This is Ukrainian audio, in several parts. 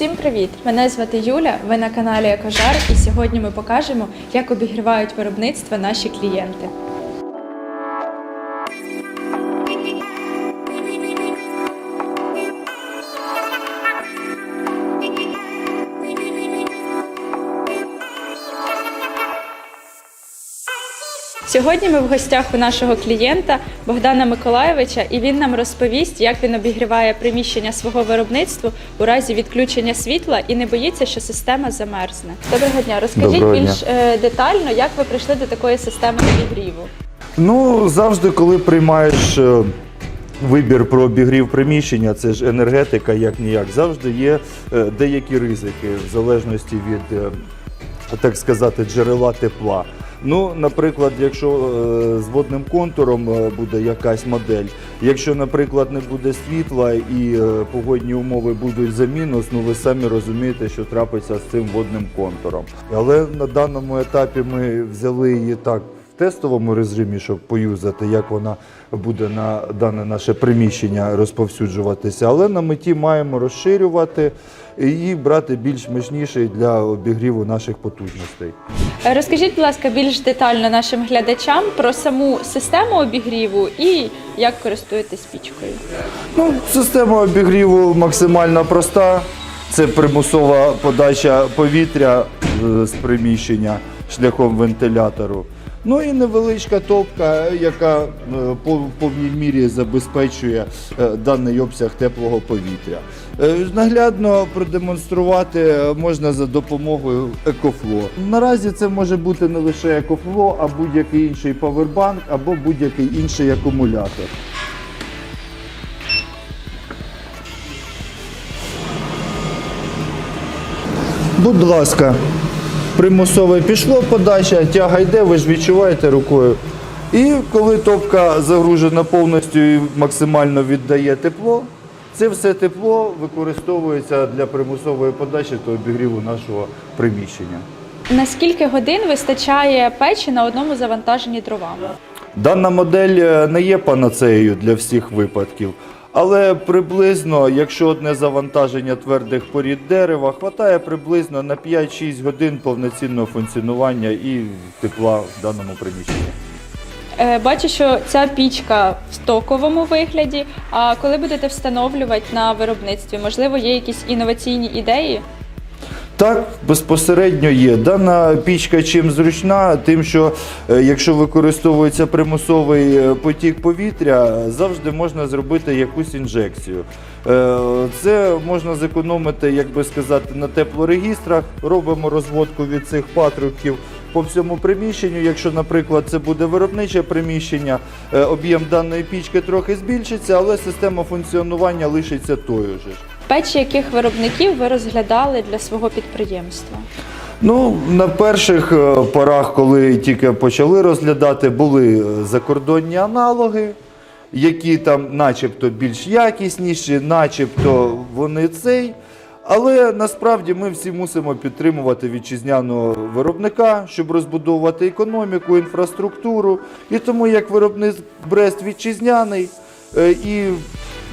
Всім привіт! Мене звати Юля. Ви на каналі Екожар, і сьогодні ми покажемо, як обігрівають виробництво наші клієнти. Сьогодні ми в гостях у нашого клієнта Богдана Миколаєвича, і він нам розповість, як він обігріває приміщення свого виробництва у разі відключення світла і не боїться, що система замерзне. Доброго дня. Розкажіть Доброго дня. більш е, детально, як ви прийшли до такої системи обігріву. Ну, завжди, коли приймаєш е, вибір про обігрів приміщення, це ж енергетика, як ніяк, завжди є е, деякі ризики в залежності від, так сказати, джерела тепла. Ну, наприклад, якщо е, з водним контуром е, буде якась модель, якщо, наприклад, не буде світла і е, погодні умови будуть за мінус, ну ви самі розумієте, що трапиться з цим водним контуром. Але на даному етапі ми взяли її так тестовому режимі, щоб поюзати, як вона буде на дане наше приміщення розповсюджуватися. Але на меті маємо розширювати і брати більш мощніший для обігріву наших потужностей. Розкажіть, будь ласка, більш детально нашим глядачам про саму систему обігріву і як користуєтесь пічкою. Ну, система обігріву максимально проста. Це примусова подача повітря е, з приміщення шляхом вентилятору. Ну і невеличка топка, яка е, по- повній мірі забезпечує е, даний обсяг теплого повітря. Е, Наглядно продемонструвати можна за допомогою екофло. Наразі це може бути не лише екофло, а будь-який інший павербанк або будь-який інший акумулятор. Будь ласка, примусове пішло подача, тяга йде, ви ж відчуваєте рукою. І коли топка загружена повністю і максимально віддає тепло, це все тепло використовується для примусової подачі та обігріву нашого приміщення. На скільки годин вистачає печі на одному завантаженні дровами? Дана модель е, не є панацеєю для всіх випадків, але приблизно, якщо одне завантаження твердих порід дерева, хватає приблизно на 5-6 годин повноцінного функціонування і тепла в даному приміщенні. Е, Бачу, що ця пічка в стоковому вигляді. А коли будете встановлювати на виробництві, можливо, є якісь інноваційні ідеї? Так, безпосередньо є. Дана пічка чим зручна, тим, що е, якщо використовується примусовий е, потік повітря, завжди можна зробити якусь інжекцію. Е, Це можна зекономити, як би сказати, на теплорегістрах. Робимо розводку від цих патрубків по всьому приміщенню. Якщо, наприклад, це буде виробниче приміщення, об'єм даної пічки трохи збільшиться, але система функціонування лишиться тою ж. Печі яких виробників ви розглядали для свого підприємства? Ну, на перших е, порах, коли тільки почали розглядати, були е, закордонні аналоги, які там начебто більш якісніші, начебто вони цей. Але насправді ми всі мусимо підтримувати вітчизняного виробника, щоб розбудовувати економіку, інфраструктуру. І тому як виробник Брест вітчизняний е, і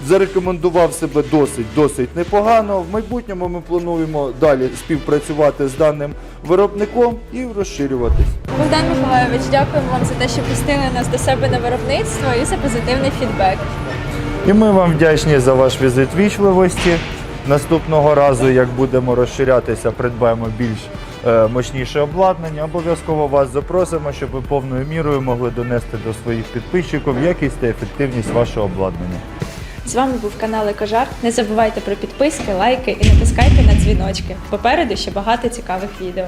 зарекомендував себе досить досить непогано. В майбутньому ми плануємо далі співпрацювати з даним виробником і розширюватись. Богдан Миколайович, дякуємо вам за те, що пустили нас до себе на виробництво і за позитивний фідбек. І ми вам вдячні за ваш візит вічливості. Наступного разу, як будемо розширятися, придбаємо більш е, мощніше обладнання. Обов'язково вас запросимо, щоб ви повною мірою могли донести до своїх підписчиків якість та ефективність вашого обладнання. З вами був канал Екожар. Не забувайте про підписки, лайки і натискайте на дзвіночки. Попереду ще багато цікавих відео.